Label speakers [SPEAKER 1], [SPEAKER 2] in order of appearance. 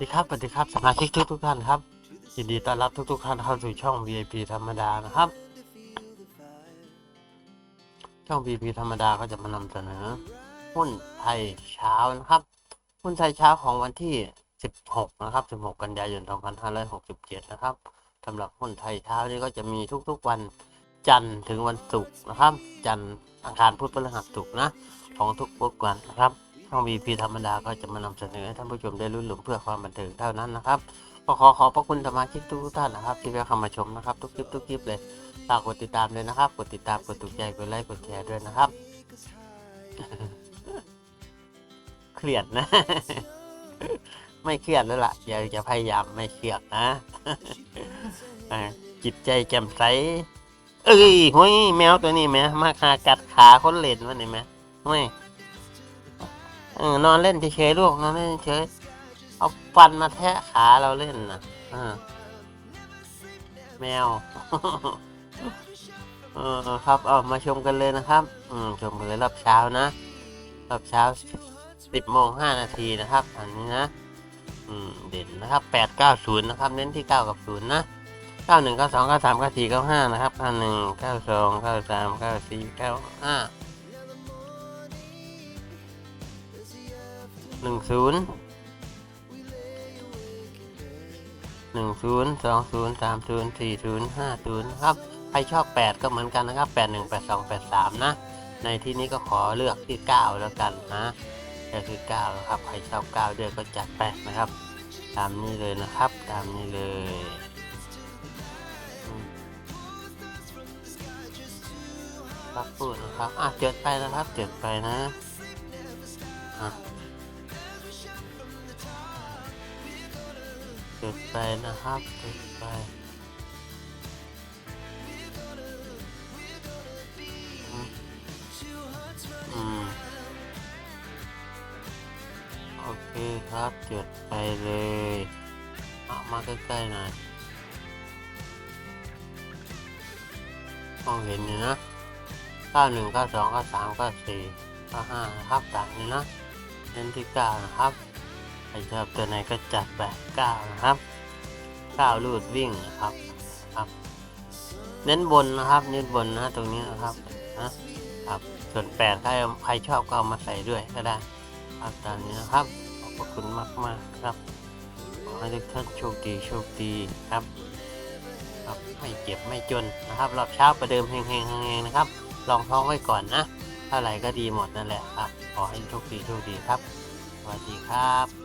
[SPEAKER 1] ดีครับสวัสดีครับสมาชิกทุกทุกท่านครับยินดีต้อนรับทุกทุกๆท่านเข้าสู่ช่อง VIP ธรรมดานะครับ ช่อง VIP ธรรมดาก็จะมานำเสนอหุ้นไทยเช้านะครับ หุ้นไทยเช้าของวันที่ 16 นะครับ 16 กันยายน 2567 นะครับสำหรับหุ้นไทยเช้านี้ก็จะมีทุกๆวันจันทร์ถึงวันศุกร์นะครับ จันทร์อังคารพุธพฤหัสศุกร์นะของทุกทุกๆวันนะครับ ช่อง VP ธรรมดาก็จะมานำเสนอให้ท่านผู้ชมได้รุ่นหลุมเพื่อความบันเทิงเท่านั้นนะครับก็ขอขอบพระคุณสมาชิกทุกท่านนะครับ ที่เข้ามาชมนะครับ ทุกคลิปทุกคลิปเลยฝากกดติดตามเลยนะครับ กดติดตามกดถูกใจกดไลค์กดแชร์ด้วยนะครับเครียดนะ ไม่เครียดแล้วล่ะอยากจะพยายามไม่เครียดนะจิตใจแจ่มใสเอ้ยห้ยแมวตัวนี้แมมาคากัดขาคนเล่นวะนี่แมห้ย เออนอนเล่นเฉยๆลูกนอนเล่นเฉยเอาฟันมาแทะขาเราเล่นนะเออแมวเออครับเอามาชมกันเลยนะครับ อืมชมกันเลยรอบเช้านะรอบเช้าสิบโมงห้านาทีนะครับ อันนี้นะอืมเด่นนะครับแปดเก้าศูนย์นะครับ เน้นที่เก้ากับศูนย์นะเก้าหนึ่งเก้าสองเก้าสามเก้าสี่เก้าห้านะครับเก้าหนึ่งเก้าสองเก้าสามเก้าสี่เก้าห้า หนึ่งศูนย์หนึ่งศูนย์สองศูนย์สามศูนย์สี่ศูนย์ห้าศูนย์ครับใครชอบแปดก็เหมือนกันนะครับแปดหนึ่งแปดสองแปดสามนะ ในที่นี้ก็ขอเลือกที่เก้าแล้วกันนะก็คือเก้านะครับใครชอบเก้าเดือนก็จัดไปนะครับ ตามนี้เลยนะครับ ตามนี้เลยครับพูดนะครับอะเจ็ดไปนะครับเจ็ดไปนะอะ จุดไปนะครับ จุดไปอืมอืมโอเคครับ จุดไปเลยเอามาใกล้ๆหน่อยมองเห็นอยู่นะเก้าหนึ่งเก้าสองเก้าสามเก้าสี่เก้าห้านะครับตามนี้นะเน้นที่เก้านะครับ ครชอบตัวไหนก็จัดแบบก้าวนะครับก้าวลูดวิ่งนะครับครับ เน้นบนนะครับ เน้นบนนะตรงนี้นะครับนะครับ ส่วนแปดใครใครชอบก็เอามาใส่ด้วยก็ได้ครับตามนี้นะครับขอบพระคุณมากมากครับขอให้ทุกท่านโชคดีโชคดีครับครับไม่เจ็บไม่จนนะครับ รอบเช้าประเดิมเฮงๆเฮงๆนะครับ ลองท้องไว้ก่อนนะเท่าไหร่ก็ดีหมดนั่นแหละครับขอให้โชคดีโชคดีครับสวัสดีครับ